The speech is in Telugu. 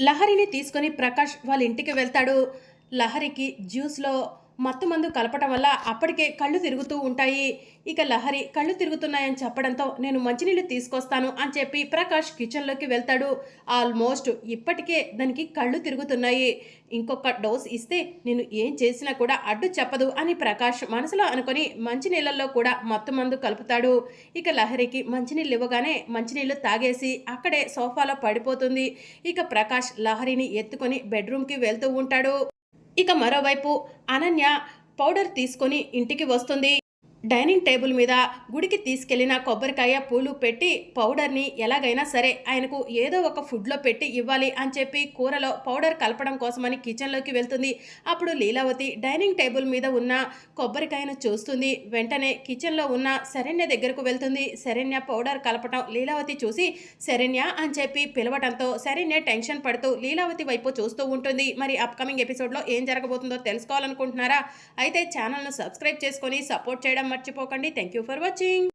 లహరిని తీసుకొని ప్రకాష్ వాళ్ళ ఇంటికి వెళ్తాడు. లహరికి జ్యూస్లో మత్తు మందు కలపటం వల్ల అప్పటికే కళ్ళు తిరుగుతూ ఉంటాయి. ఇక లహరి కళ్ళు తిరుగుతున్నాయని చెప్పడంతో నేను మంచినీళ్ళు తీసుకొస్తాను అని చెప్పి ప్రకాష్ కిచెన్లోకి వెళ్తాడు. ఆల్మోస్ట్ ఇప్పటికే దానికి కళ్ళు తిరుగుతున్నాయి. ఇంకొక డోస్ ఇస్తే నేను ఏం చేసినా కూడా అడ్డు చెప్పదు అని ప్రకాష్ మనసులో అనుకొని మంచినీళ్ళల్లో కూడా మత్తు మందు కలుపుతాడు. ఇక లహరికి మంచినీళ్ళు ఇవ్వగానే మంచినీళ్ళు తాగేసి అక్కడే సోఫాలో పడిపోతుంది. ఇక ప్రకాష్ లహరిని ఎత్తుకొని బెడ్రూమ్కి వెళ్తూ ఉంటాడు. ఇక మరోవైపు అనన్య పౌడర్ తీసుకొని ఇంటికి వస్తుంది. డైనింగ్ టేబుల్ మీద గుడికి తీసుకెళ్ళిన కొబ్బరికాయ పూలు పెట్టి పౌడర్ని ఎలాగైనా సరే ఆయనకు ఏదో ఒక ఫుడ్లో పెట్టి ఇవ్వాలి అని చెప్పి కూరలో పౌడర్ కలపడం కోసమని కిచెన్లోకి వెళ్తుంది. అప్పుడు లీలావతి డైనింగ్ టేబుల్ మీద ఉన్న కొబ్బరికాయను చూస్తుంది. వెంటనే కిచెన్లో ఉన్న శరణ్య దగ్గరకు వెళ్తుంది. శరణ్య పౌడర్ కలపటం లీలావతి చూసి శరణ్య అని చెప్పి పిలవటంతో శరణ్య టెన్షన్ పడుతూ లీలావతి వైపు చూస్తూ ఉంటుంది. మరి అప్కమింగ్ ఎపిసోడ్లో ఏం జరగబోతుందో తెలుసుకోవాలనుకుంటున్నారా? అయితే ఛానల్ను సబ్స్క్రైబ్ చేసుకొని సపోర్ట్ చేయడం మర్చిపోకండి. Thank you for watching